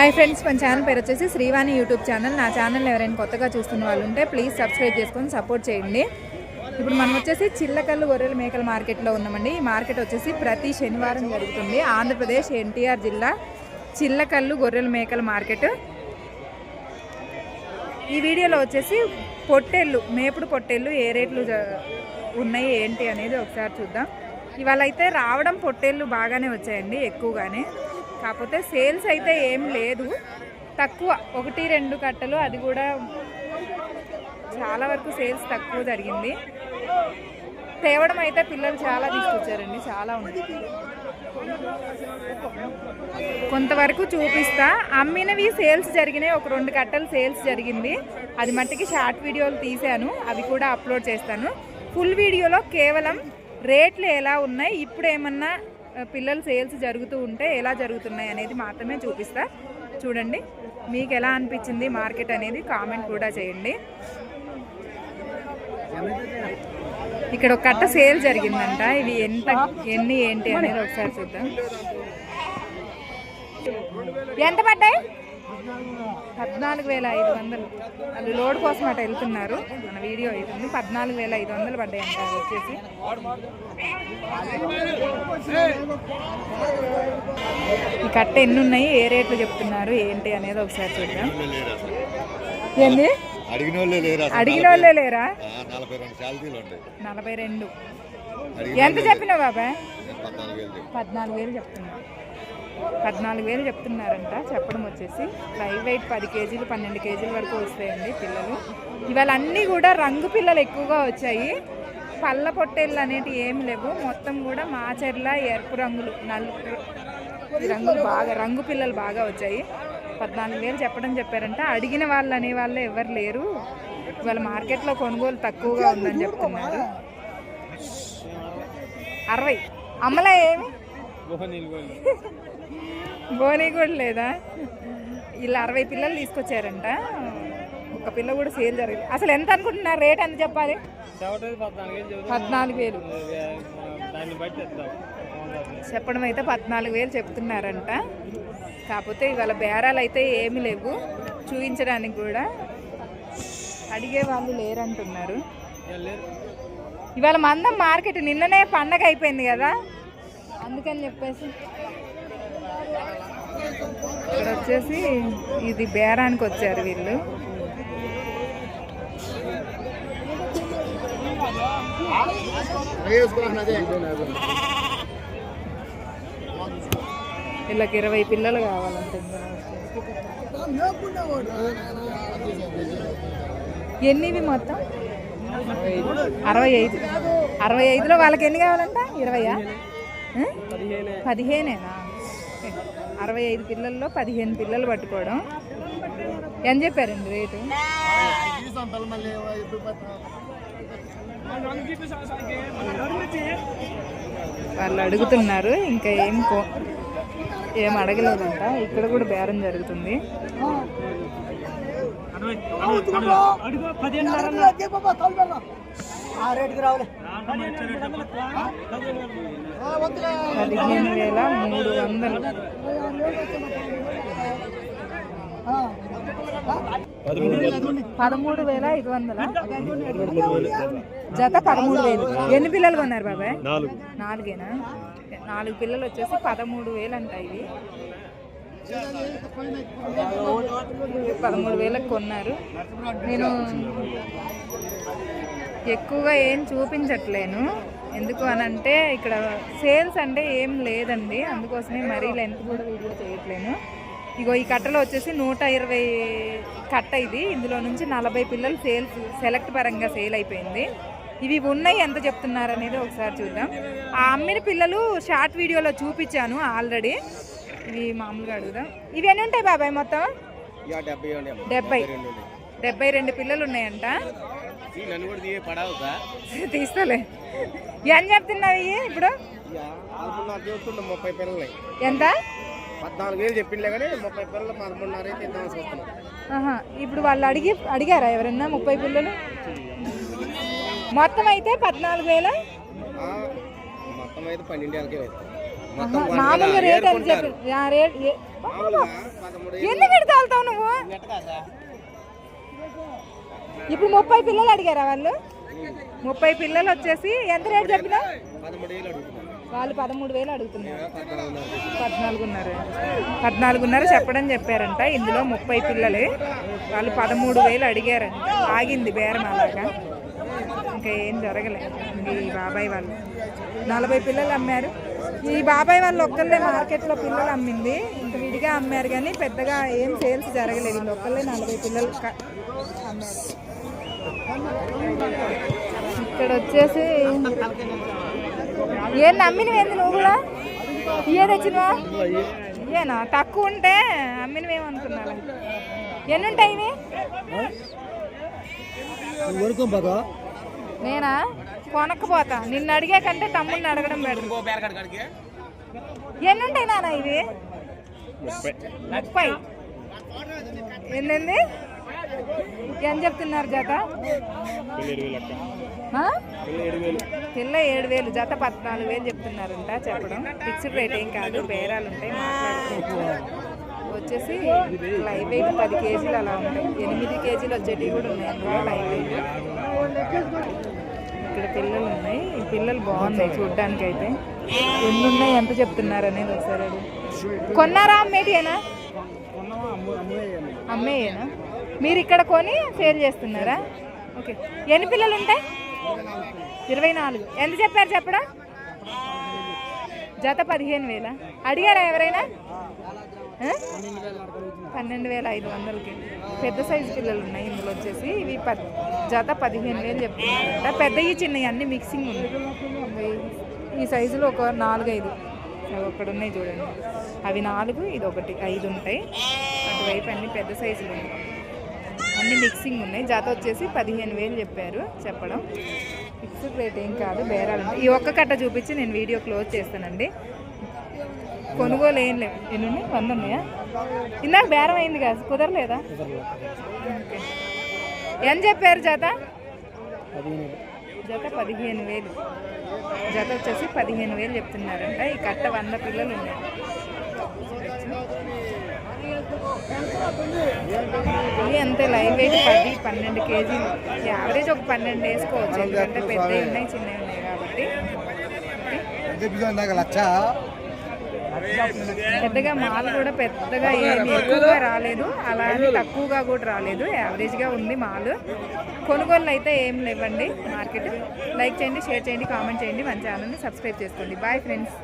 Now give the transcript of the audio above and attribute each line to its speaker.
Speaker 1: Hi friends మన channel పేరు వచ్చేసి శ్రీవాణి యూట్యూబ్ ఛానల్ నా ఛానల్ ఎవరైనా కొత్తగా చూస్తున్న వాళ్ళు ఉంటే ప్లీజ్ సబ్స్క్రైబ్ చేసుకొని సపోర్ట్ చేయండి. ఇప్పుడు మనం వచ్చేసి చిల్లకల్లు గొర్రెల మేకల మార్కెట్లో ఉన్నామండి. ఈ మార్కెట్ వచ్చేసి ప్రతి శనివారం జరుగుతుంది. ఆంధ్రప్రదేశ్ ఎన్టీఆర్ జిల్లా చిల్లకల్లు గొర్రెల మేకల మార్కెట్ ఈ వీడియోలో వచ్చేసి పొట్టేళ్ళు మేపుడు పొట్టేళ్ళు ఏ రేట్లు ఉన్నాయి ఏంటి అనేది ఒకసారి చూద్దాం. ఇవాళ అయితే రావడం పొట్టేళ్ళు బాగానే వచ్చాయండి ఎక్కువగానే. కాకపోతే సేల్స్ అయితే ఏం లేదు. తక్కువ ఒకటి రెండు కట్టలు అది కూడా చాలా వరకు సేల్స్ తక్కువ జరిగింది. తేవడం అయితే పిల్లలు చాలా తీసుకొచ్చారండి చాలా ఉంది. కొంతవరకు చూపిస్తా. అమ్మినవి సేల్స్ జరిగినాయి ఒక రెండు కట్టలు సేల్స్ జరిగింది. అది మట్టికి షార్ట్ వీడియోలు తీశాను అవి కూడా అప్లోడ్ చేస్తాను. ఫుల్ వీడియోలో కేవలం రేట్లు ఎలా ఉన్నాయి ఇప్పుడు ఏమన్నా పిల్లలు సేల్స్ జరుగుతూ ఉంటే ఎలా జరుగుతున్నాయి అనేది మాత్రమే చూపిస్తా. చూడండి మీకు ఎలా అనిపించింది మార్కెట్ అనేది కామెంట్ కూడా చేయండి. ఇక్కడ ఒక కట్ట సేల్ జరిగిందంట. ఇవి ఎంత ఎన్ని ఏంటి అనేది ఒకసారి చూద్దాం. ఎంత పడ్డాయి? పద్నాలుగు వేల ఐదు వందలు. వాళ్ళు లోడ్ కోసం అటు వెళ్తున్నారు. మన వీడియో అవుతుంది పద్నాలుగు వేల ఐదు వందలు పడ్డాయి అంట వచ్చేసి. ఈ కట్ట ఎన్ని ఉన్నాయి ఏ రేట్లు చెప్తున్నారు? ఏంటి అనేది ఒకసారి చూద్దాం. ఏంది?
Speaker 2: అడిగిన వాళ్ళే లేరు అసలు.
Speaker 1: అడిగిన వాళ్ళే లేరా?
Speaker 2: ఆ, నలభై రెండు
Speaker 1: ఎంత చెప్పినావు బాబాయ్?
Speaker 2: పద్నాలుగు వేలు చెప్పి.
Speaker 1: పద్నాలుగు వేలు చెప్తున్నారంట. చెప్పడం వచ్చేసి లైవ్ వెయిట్ పది కేజీలు పన్నెండు కేజీల వరకు వస్తాయండి పిల్లలు. ఇవాళ అన్నీ కూడా రంగు పిల్లలు ఎక్కువగా వచ్చాయి. పళ్ళ పొట్టేళ్ళు అనేటివి ఏం లేవు. మొత్తం కూడా మాచెర్ల ఎరుపు రంగులు నలుపు రంగులు బాగా రంగు పిల్లలు బాగా వచ్చాయి. పద్నాలుగు వేలు చెప్పడం చెప్పారంట. అడిగిన వాళ్ళు అనే వాళ్ళు ఎవరు లేరు. ఇవాళ మార్కెట్లో కొనుగోలు తక్కువగా ఉందని చెప్తున్నారు. అరవై. అమ్మలా ఏమి? బోనీ కూడా లేదా? వీళ్ళు అరవై పిల్లలు తీసుకొచ్చారంట. ఒక పిల్ల కూడా సేల్ జరిగింది అసలు ఎంత అనుకుంటున్నారు? రేట్ ఎంత చెప్పాలి?
Speaker 3: పద్నాలుగు వేలు
Speaker 1: చెప్పడం అయితే పద్నాలుగు వేలు చెప్తున్నారంట. కాకపోతే ఇవాళ బేరాలు అయితే ఏమీ లేవు. చూపించడానికి కూడా అడిగే వాళ్ళు లేరంటున్నారు. ఇవాళ మందం మార్కెట్ నిన్ననే పండగ అయిపోయింది కదా. అందుకని చెప్పేసి ఇక్కడ వచ్చేసి ఇది బేరానికి వచ్చారు వీళ్ళు. వీళ్ళకి ఇరవై పిల్లలు కావాలంటే ఎన్నివి మొత్తం? అరవై ఐదు. అరవై ఐదులో వాళ్ళకి ఎన్ని కావాలంట? ఇరవయా? పదిహేనేనా. అరవై ఐదు పిల్లల్లో పదిహేను పిల్లలు పట్టుకోవడం. ఎంత చెప్పారండి రేటు? వాళ్ళు అడుగుతున్నారు ఇంకా ఏం కో ఏం అడగలేదంట. ఇక్కడ కూడా బేరం జరుగుతుంది. పదిహేను వేల మూడు వందలు పదమూడు వేల ఐదు వందల? జత పదమూడు వేలు. ఎన్ని పిల్లలు కొన్నారు బాబాయ్?
Speaker 3: నాలుగు.
Speaker 1: నాలుగేనా? నాలుగు పిల్లలు వచ్చేసి పదమూడు వేలు అంట ఇవి. పదమూడు వేలకు కొన్నారు. నేను ఎక్కువగా ఏం చూపించట్లేను. ఎందుకు అని అంటే ఇక్కడ సేల్స్ అంటే ఏం లేదండి. అందుకోసమే మరీ లెంత్ కూడా వీడియో చేయట్లేను. ఇగో ఈ కట్టలో వచ్చేసి నూట ఇరవై కట్ట ఇది. ఇందులో నుంచి నలభై పిల్లలు సేల్స్ సెలెక్ట్ పరంగా సేల్ అయిపోయింది. ఇవి ఉన్నాయి ఎంత చెప్తున్నారు అనేది ఒకసారి చూద్దాం. ఆ అమ్మిన పిల్లలు షార్ట్ వీడియోలో చూపించాను ఆల్రెడీ. ఇవి మామూలుగా అడుగుదాం. ఇవి ఎన్ని ఉంటాయి బాబాయ్ మొత్తం?
Speaker 3: డెబ్బై
Speaker 1: డెబ్బై రెండు పిల్లలు ఉన్నాయంట. తీస్తలే. ఏం చెప్తున్నావు ఇప్పుడు?
Speaker 3: ముప్పై పిల్లలు
Speaker 1: ఎంత?
Speaker 3: పద్నాలుగు వేలు చెప్పిండే కానీ ముప్పై పిల్లలు పదకొండున్నర అయితే
Speaker 1: ఇప్పుడు వాళ్ళు అడిగి అడిగారా ఎవరన్నా ముప్పై పిల్లలు మొత్తం అయితే పద్నాలుగు వేల?
Speaker 3: మొత్తం అయితే పన్నెండు వేలకే
Speaker 1: మామూలుగా రేట్ ఎంత చెప్పి రేట్ ఎందుకు తాగుతావు నువ్వు? ఇప్పుడు ముప్పై పిల్లలు అడిగారా వాళ్ళు? ముప్పై పిల్లలు వచ్చేసి ఎంత రేట్ చెప్పినా? వాళ్ళు పదమూడు వేలు అడుగుతున్నారు.
Speaker 3: పద్నాలుగున్నర.
Speaker 1: పద్నాలుగున్నర చెప్పడం చెప్పారంట. ఇందులో ముప్పై పిల్లలే. వాళ్ళు పదమూడు వేలు అడిగారంట. ఆగింది బేరం అలాగా ఇంకా ఏం జరగలేదు ఇంక ఈ బాబాయ్ వాళ్ళు. నలభై పిల్లలు అమ్మారు. ఈ బాబాయ్ వాళ్ళు ఒక్కళ్ళే మార్కెట్లో పిల్లలు అమ్మింది. విడిగా అమ్మారు కానీ పెద్దగా ఏం సేల్స్ జరగలేదు. వీళ్ళు ఒక్కళ్ళే నలభై పిల్లలు అమ్మారు. ఇక్కడ వచ్చేసి ఏం నమ్మినవేంది నువ్వు కూడా? ఇయ్యే తెచ్చినవా? ఇయ్యేనా తక్కువ ఉంటే అమ్మినవేమనుకున్నాను ఎన్ని ఉంటాయి ఇవి? నేనా? కొనక్కపోతా నిన్ను అడిగే కంటే తమ్ముడిని అడగడం బెటర్ ఎన్ని ఉంటాయి నాన్న ఇవి? ముప్పై. ఎన్నెంది? ఏం చెప్తున్నారు జత? పిల్ల ఏడు వేలు. జత పద్నాలుగు వేలు చెప్తున్నారంట చెప్పడం. ఫిక్స్డ్ రేట్ ఏం కాదు. బేరాలు ఉంటాయి. వచ్చేసి లైవ్ వెయిట్ పది కేజీలు అలా ఉంటాయి. ఎనిమిది కేజీలు వచ్చేటివి కూడా ఉన్నాయి. Live weight. ఇక్కడ పిల్లలు ఉన్నాయి. ఈ పిల్లలు బాగున్నాయి చూడ్డానికి అయితే ఎన్ని ఉన్నాయి ఎంత చెప్తున్నారు అనేది ఒకసారి అది కొన్నారా అమ్మేటియేనా? అమ్మేయేనా? మీరు ఇక్కడ కొని సేల్ చేస్తున్నారా? ఓకే. ఎన్ని పిల్లలు ఉంటాయి? ఇరవై నాలుగు. ఎంత చెప్పారు చెప్పడం? జత పదిహేను వేల. అడిగారా ఎవరైనా? పన్నెండు వేల ఐదు వందలకి. పెద్ద సైజు పిల్లలు ఉన్నాయి ఇందులో వచ్చేసి. ఇవి పద్ జత పదిహేను వేలు చెప్తున్నారంట పెద్దవి చిన్నవి అన్ని మిక్సింగ్ ఉన్నాయి ఈ- సైజులో ఒక నాలుగైదు. అవి ఒకటి ఉన్నాయి చూడండి. అవి నాలుగు ఇది ఒకటి ఐదు ఉంటాయి. అటువైపు అన్ని పెద్ద సైజులు ఉన్నాయి. అన్ని మిక్సింగ్ ఉన్నాయి. జత వచ్చేసి పదిహేను వేలు చెప్పారు చెప్పడం. ఫిక్స్డ్ రేట్ ఏం కాదు బేరాలు ఉన్నాయి. ఈ ఒక్క కట్ట చూపించి నేను వీడియో క్లోజ్ చేస్తానండి. కొనుగోలు ఏం లేవు ఎన్ని ఉన్నాయి వంద ఉన్నాయా ఇందాక బేరం అయింది కదా కుదరలేదా? ఏం ఎంత చెప్పారు జత? జత పదిహేను వేలు. జత వచ్చేసి పదిహేను వేలు చెప్తున్నారంట. ఈ కట్ట వంద పిల్లలు ఉన్నాయి. ఇవి అంతే లైవ్ వెయిట్ పది పన్నెండు కేజీలు. యావరేజ్ ఒక పన్నెండు వేసుకోవచ్చు. ఎందుకంటే పెద్దవి ఉన్నాయి చిన్నవి ఉన్నాయి కాబట్టి.
Speaker 3: లక్ష?
Speaker 1: పెద్దగా మాల్ కూడా పెద్దగా ఏమి ఎక్కువగా రాలేదు. అలాగే తక్కువగా కూడా రాలేదు. యావరేజ్గా ఉంది మాలు. కొనుగోళ్ళు అయితే ఏం లేవండి మార్కెట్. లైక్ చేయండి షేర్ చేయండి కామెంట్ చేయండి. మన ఛానల్ని సబ్స్క్రైబ్ చేసుకోండి. Bye friends.